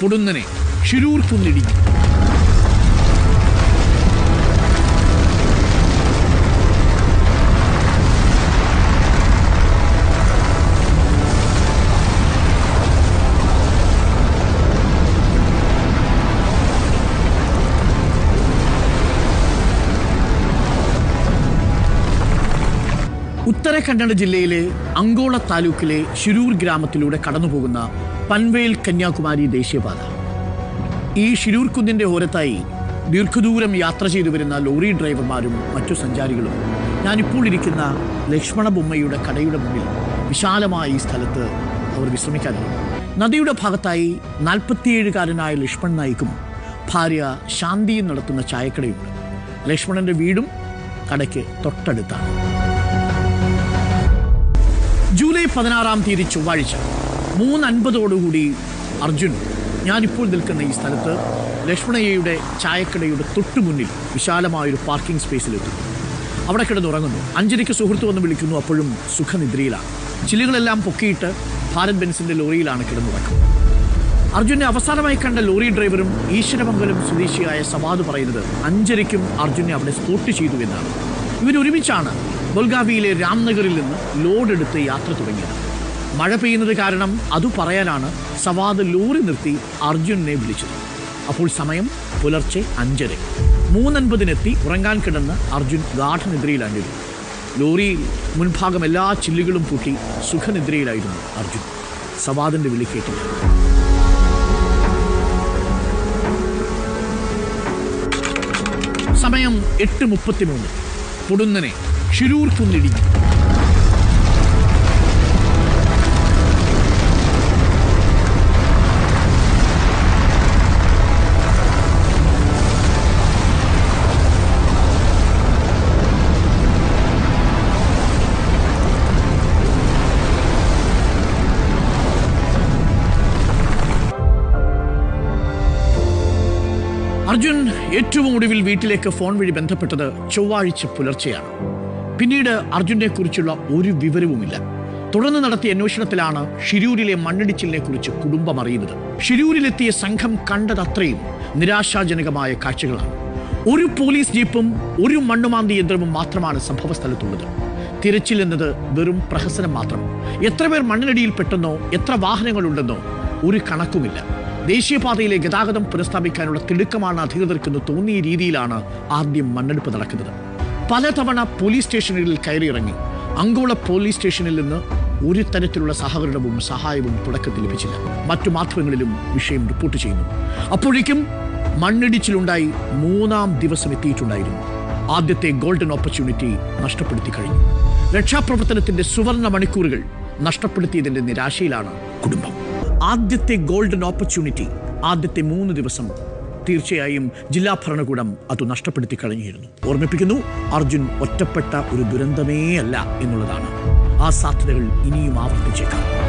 പൊടുന്നനെ. ഷിരൂർ കുന്നിടിഞ്ഞു. ഉത്തരകന്നഡ ജില്ലയിലെ അങ്കോള താലൂക്കിലെ ശിരൂർ ഗ്രാമത്തിലൂടെ കടന്നുപോകുന്ന പൻവേൽ കന്യാകുമാരി ദേശീയപാത. ഈ ഷിരൂർ കുന്നിന്റെ ഓരത്തായി ദീർഘദൂരം യാത്ര ചെയ്തു വരുന്ന ലോറി ഡ്രൈവർമാരും മറ്റു സഞ്ചാരികളും. ഞാനിപ്പോൾ ഇരിക്കുന്ന ലക്ഷ്മണ ബൊമ്മയുടെ കടയുടെ മുന്നിൽ വിശാലമായ ഈ സ്ഥലത്ത് അവർ വിശ്രമിക്കാനാണ് നദിയുടെ ഭാഗത്തായി നാൽപ്പത്തിയേഴുകാരനായ ലക്ഷ്മൺ നായിക്കും ഭാര്യ ശാന്തിയും നടത്തുന്ന ചായക്കടയുണ്ട്. ലക്ഷ്മണന്റെ വീടും കടയ്ക്ക് തൊട്ടടുത്താണ്. പതിനാറാം തീയതി ചൊവ്വാഴ്ച മൂന്ന് അൻപതോടുകൂടി അർജുൻ ഞാനിപ്പോൾ നിൽക്കുന്ന ഈ സ്ഥലത്ത് ലക്ഷ്മണയ്യയുടെ ചായക്കടയുടെ തൊട്ടു മുന്നിൽ വിശാലമായൊരു പാർക്കിംഗ് സ്പേസിലെത്തും. അവിടെ കിടന്നുറങ്ങുന്നു. അഞ്ചരയ്ക്ക് സുഹൃത്ത് വന്ന് വിളിക്കുന്നു. അപ്പോഴും സുഖനിദ്രയിലാണ്. ചില്ലുകളെല്ലാം പൊക്കിയിട്ട് ഭാരത് ബെൻസിന്റെ ലോറിയിലാണ് കിടന്നുറക്കുന്നത് അർജുനെ അവസാനമായി കണ്ട ലോറി ഡ്രൈവറും ഈശ്വരമംഗലം സ്വദേശിയായ സവാദ് പറയുന്നത് അഞ്ചരയ്ക്കും അർജുനെ അവിടെ സ്പോട്ട് ചെയ്തു എന്നാണ്. ഇവരൊരുമിച്ചാണ് ബൊൽഗാവിയിലെ രാംനഗറിൽ നിന്ന് ലോഡ് എടുത്ത് യാത്ര തുടങ്ങിയത്. മഴ പെയ്യുന്നത് കാരണം അത് പറയാനാണ് സവാദ് ലോറി നിർത്തി അർജുനെ വിളിച്ചത്. അപ്പോൾ സമയം പുലർച്ചെ അഞ്ചര. മൂന്നൻപതിനെത്തി ഉറങ്ങാൻ കിടന്ന് അർജുൻ ഗാഠനിദ്രയിലാണ്ടിരുന്നു ലോറിയിൽ മുൻഭാഗം എല്ലാ ചില്ലുകളും പൂട്ടി സുഖനിദ്രയിലായിരുന്നു അർജുൻ. സവാദിന്റെ വിളി സമയം എട്ട് മുപ്പത്തിമൂന്ന്. പൊടുന്നനെ ഷിരൂർ കുന്നിടിഞ്ഞു അർജുൻ ഏറ്റവും ഒടുവിൽ വീട്ടിലേക്ക് ഫോൺ വഴി ബന്ധപ്പെട്ടത് ചൊവ്വാഴ്ച പുലർച്ചെയാണ്. പിന്നീട് അർജുനെ കുറിച്ചുള്ള ഒരു വിവരവുമില്ല. തുടർന്ന് നടത്തിയ അന്വേഷണത്തിലാണ് ഷിരൂരിലെ മണ്ണിടിച്ചിലിനെ കുറിച്ച് കുടുംബം അറിയുന്നത്. ഷിരൂരിലെത്തിയ സംഘം കണ്ടതത്രയും നിരാശാജനകമായ കാഴ്ചകളാണ്. ഒരു പോലീസ് ജീപ്പും ഒരു മണ്ണുമാന്തി യന്ത്രവും മാത്രമാണ് സംഭവ സ്ഥലത്തുള്ളത് തിരച്ചിൽ എന്നത് വെറും പ്രഹസനം മാത്രം. എത്ര പേർ മണ്ണിനടിയിൽ പെട്ടെന്നോ എത്ര വാഹനങ്ങളുണ്ടെന്നോ ഒരു കണക്കുമില്ല. ദേശീയപാതയിലെ ഗതാഗതം പുനഃസ്ഥാപിക്കാനുള്ള തിടുക്കമാണ് അധികൃതർക്കെന്ന് തോന്നിയ രീതിയിലാണ് ആദ്യം മണ്ണെടുപ്പ് നടക്കുന്നത്. പലതവണ പോലീസ് സ്റ്റേഷനുകളിൽ കയറിയിറങ്ങി. അങ്കോള പോലീസ് സ്റ്റേഷനിൽ നിന്ന് ഒരു തരത്തിലുള്ള സഹകരണവും സഹായവും തുടക്കത്തിൽ ലഭിച്ചില്ല. മറ്റു മാധ്യമങ്ങളിലും വിഷയം റിപ്പോർട്ട് ചെയ്യുന്നു. അപ്പോഴേക്കും മണ്ണിടിച്ചിലുണ്ടായി മൂന്നാം ദിവസം എത്തിയിട്ടുണ്ടായിരുന്നു. ആദ്യത്തെ ഗോൾഡൻ ഓപ്പർച്യൂണിറ്റി നഷ്ടപ്പെടുത്തി കഴിഞ്ഞു. രക്ഷാപ്രവർത്തനത്തിന്റെ സുവർണ മണിക്കൂറുകൾ നഷ്ടപ്പെടുത്തിയതിന്റെ നിരാശയിലാണ് കുടുംബം. ആദ്യത്തെ ഗോൾഡൻ ഓപ്പർച്യൂണിറ്റി ആദ്യത്തെ മൂന്ന് ദിവസം തീർച്ചയായും ജില്ലാ ഭരണകൂടം അത് നഷ്ടപ്പെടുത്തി കഴിഞ്ഞിരുന്നു ഓർമ്മിപ്പിക്കുന്നു അർജുൻ ഒറ്റപ്പെട്ട ഒരു ദുരന്തമേ അല്ല എന്നുള്ളതാണ്. ആ സാധ്യതകൾ ഇനിയും ആവർത്തിച്ചേക്കാം.